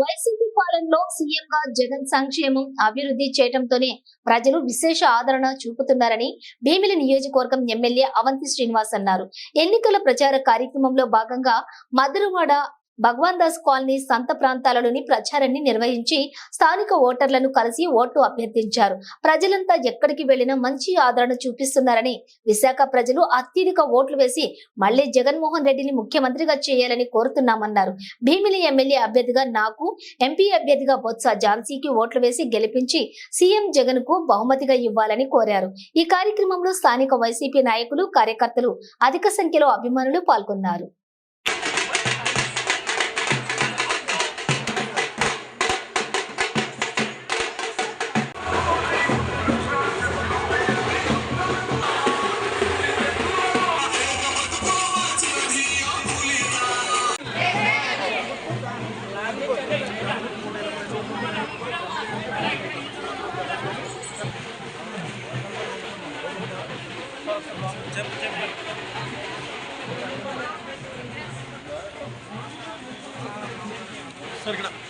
YCP పాలనలో CM గా జగన్ సంక్షేమం అభివృద్ధి చేయటంతోనే ప్రజలు విశేష ఆదరణ చూపుతున్నారని భీమిలి నియోజకవర్గం ఎమ్మెల్యే అవంతి శ్రీనివాస్ అన్నారు. ఎన్నికల ప్రచార కార్యక్రమంలో భాగంగా మధురవాడ భగవాన్ దాస్ కాలనీ సంత ప్రాంతాలలోని ప్రచారాన్ని నిర్వహించి స్థానిక ఓటర్లను కలిసి ఓట్లు అభ్యర్థించారు. ప్రజలంతా ఎక్కడికి వెళ్ళినా మంచి ఆదరణ చూపిస్తున్నారని విశాఖ ప్రజలు అత్యధిక ఓట్లు వేసి మళ్ళీ జగన్మోహన్ రెడ్డిని ముఖ్యమంత్రిగా చేయాలని కోరుతున్నామన్నారు. భీమిలి ఎమ్మెల్యే అభ్యర్థిగా నాకు ఎంపీ అభ్యర్థిగా బొత్స ఝాన్సీకి ఓట్లు వేసి గెలిపించి సీఎం జగన్కు బహుమతిగా ఇవ్వాలని కోరారు. ఈ కార్యక్రమంలో స్థానిక వైసీపీ నాయకులు కార్యకర్తలు అధిక సంఖ్యలో అభిమానులు పాల్గొన్నారు. అవంతి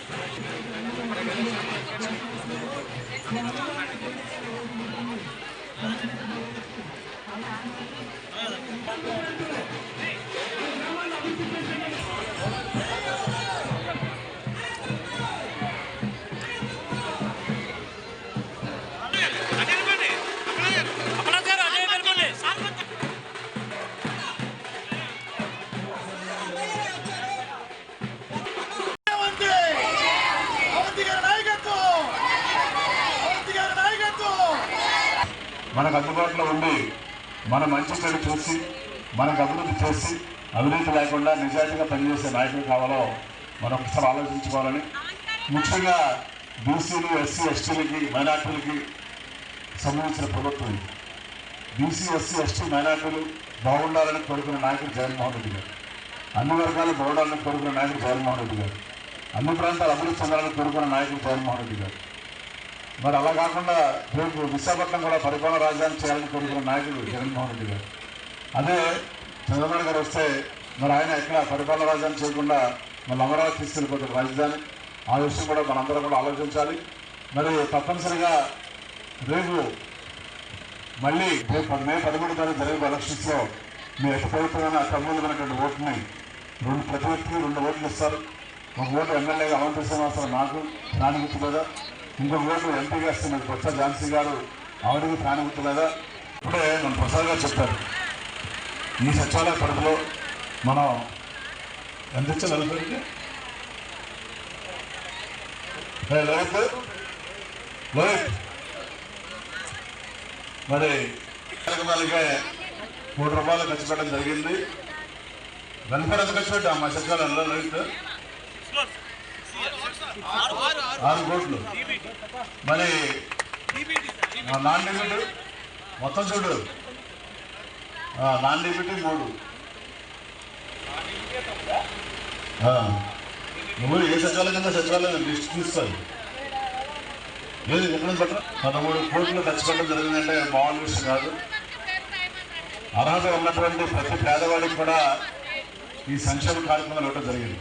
మనకు అందుబాటులో ఉండి మన మంచి చెడు చూసి మనకు అభివృద్ధి చేసి అవినీతి లేకుండా నిజాయితీగా పనిచేసే నాయకులు కావాలో మనం ఒకసారి ఆలోచించుకోవాలని. ముఖ్యంగా బీసీలు ఎస్సీ ఎస్టీలకి మైనార్టీలకి సంబంధించిన ప్రభుత్వం ఇది. బీసీ ఎస్సీ ఎస్టీ మైనార్టీలు బాగుండాలని కోరుకున్న నాయకుడు జగన్మోహన్ రెడ్డి గారు. అన్ని వర్గాలు బాగుండాలని కోరుకున్న నాయకుడు జగన్మోహన్ రెడ్డి గారు. అన్ని ప్రాంతాలు అభివృద్ధి చెందాలని కోరుకున్న నాయకుడు జగన్మోహన్ రెడ్డి గారు. మరి అలా కాకుండా రేపు విశాఖపట్నం కూడా పరిపాలన రాజధాని చేయాలని కోరుకున్న నాయకుడు జగన్మోహన్ రెడ్డి గారు. అదే చంద్రబాబు గారు వస్తే మరి ఆయన ఎక్కడ పరిపాలన రాజధాని చేయకుండా మళ్ళీ అమరావతి తీసుకెళ్ళిపోతారు రాజధాని. ఆ విషయం కూడా మనందరం కూడా ఆలోచించాలి. మరి తప్పనిసరిగా రేపు మళ్ళీ రేపు మే పదమూడు తారీఖు జరిగే ఎలక్షన్స్లో మీ ప్రభుత్వమైన అమూల్యమైనటువంటి ఓటుని రెండు ప్రతి వ్యక్తికి రెండు ఓట్లు ఇస్తారు. ఒక ఓటు ఎమ్మెల్యేగా అవంతి శ్రీనివాసరావు నాకు నాని గుర్తు కదా. ఇంకొక రోజు ఎంపీగా ఇస్తే మీరు బొత్స ఝాన్సీ గారు ఆవిడకి ప్రాణగుర్తు లేదా? ఇప్పుడే మన ప్రసాద్ గారు చెప్తారు ఈ సచివాలయ పరిధిలో మనం ఎంత ఇచ్చారు? నలుగురికి ఏ, మరి కార్యక్రమాలకే మూడు రూపాయలు ఖర్చు పెట్టడం జరిగింది. వెల్ఫేర్ ఎంత ఖర్చు పెట్టాం మా సచివాలయంలో లోహిత్? ఆరు కోట్లు. మరి నాన్ డెబిట్ మొత్తం చూడు. నాన్ డెబిట్ మూడు. నువ్వు ఏ సచివాలయం కింద సచివాలయం లిస్ట్ తీసుకోవాలి. లేదు ఎక్కడ నుంచి పదమూడు కోట్లు ఖర్చు పెట్టడం జరిగిందంటే మామూలు విషయం కాదు. అర్హత ఉన్నటువంటి ప్రతి పేదవాడికి కూడా ఈ సంక్షేమ కార్యక్రమాలు ఇవ్వడం జరిగింది.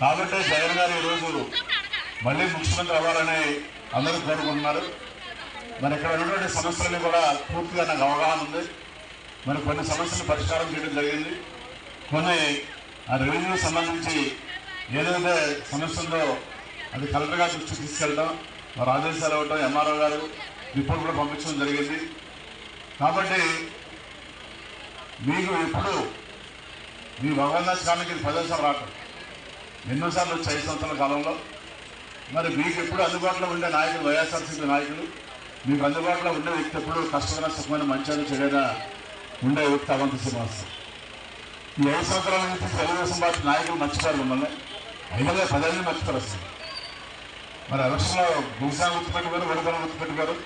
కాబట్టి జగన్ గారు ఈరోజు మళ్ళీ ముఖ్యమంత్రి అవ్వాలని అందరూ కోరుకుంటున్నారు. మరి ఇక్కడ ఉన్నటువంటి సమస్యలని కూడా పూర్తిగా నాకు అవగాహన ఉంది. మరి కొన్ని సమస్యలు పరిష్కారం చేయడం జరిగింది. కొన్ని ఆ రెవెన్యూ సంబంధించి ఏదైతే సమస్య ఉందో అది కలెక్టర్ గారి దృష్టికి తీసుకెళ్ళడం వారు ఆదేశాలు ఇవ్వడం ఎంఆర్ఓ గారు రిపోర్ట్ కూడా పంపించడం జరిగింది. కాబట్టి మీకు ఎప్పుడు మీ భగవన్నాథ్ స్వామికి ఇది రావటం ఎన్నోసార్లు వచ్చి ఐదు సంవత్సరాల కాలంలో. మరి మీకు ఎప్పుడు అందుబాటులో ఉండే నాయకులు వైఎస్ఆర్సీపీ నాయకులు మీకు అందుబాటులో ఉండే వ్యక్తి ఎప్పుడు కష్టమైన సుఖమైన మంచిగా చెడైనా ఉండే వ్యక్తి అవంత శ్రీనివాస్. ఈ ఐదు సంవత్సరాల నుంచి తెలుగుదేశం పార్టీ నాయకులు మర్చిపోయారు మిమ్మల్ని. అయినదే పదేళ్ళు మర్చిపోయారు అసలు. మరి ఎలక్షన్లో గురిసా గుర్తుపెట్టుకోరు వెనుకలు గుర్తుపెట్టుకోరు